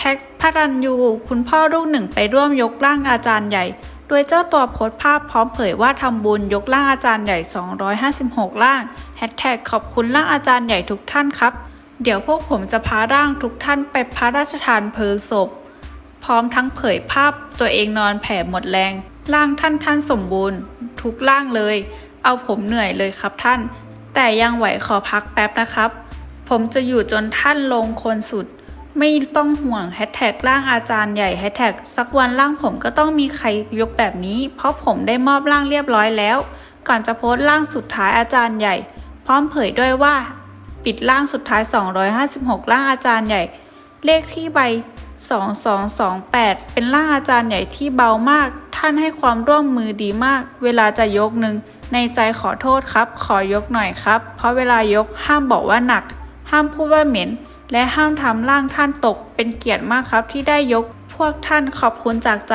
แท็กพระรันยูคุณพ่อลูกหนึ่งไปร่วมยกร่างอาจารย์ใหญ่ โดยเจ้าตัวโพสต์ภาพพร้อมเผยว่าทำบุญยกร่างอาจารย์ใหญ่ 256 ร่างแฮชแท็กขอบคุณร่างอาจารย์ใหญ่ทุกท่านครับ เดี๋ยวพวกผมจะพาร่างทุกท่านไปพระราชทานเพลิงศพ พร้อมทั้งเผยภาพตัวเองนอนแผ่หมดแรง ร่างท่านท่านสมบูรณ์ ทุกร่างเลย เอาผมเหนื่อยเลยครับท่าน แต่ยังไหวขอพักแป๊บนะครับ ผมจะอยู่จนท่านลงคนสุด ไม่ต้องห่วงแฮชแท็กร่างอาจารย์ใหญ่แฮชแท็กสักวันร่างผมก็ต้องมีใครยกแบบนี้ เพราะผมได้มอบร่างเรียบร้อยแล้ว ก่อนจะโพสต์ร่างสุดท้ายอาจารย์ใหญ่ พร้อมเผยด้วยว่า ปิดร่างสุดท้าย 256 ร่างอาจารย์ใหญ่ เลขที่ใบ 2228 เป็นร่างอาจารย์ใหญ่ที่เบามาก ท่านให้ความร่วมมือดีมาก เวลาจะยกหนึ่งในใจขอโทษครับ ขอยกหน่อยครับ เพราะเวลายกห้ามบอกว่าหนัก ห้ามพูดว่าเหม็น และห้ามทำร่างท่านตกเป็นเกียรติมากครับที่ได้ยกพวกท่านขอบคุณจากใจ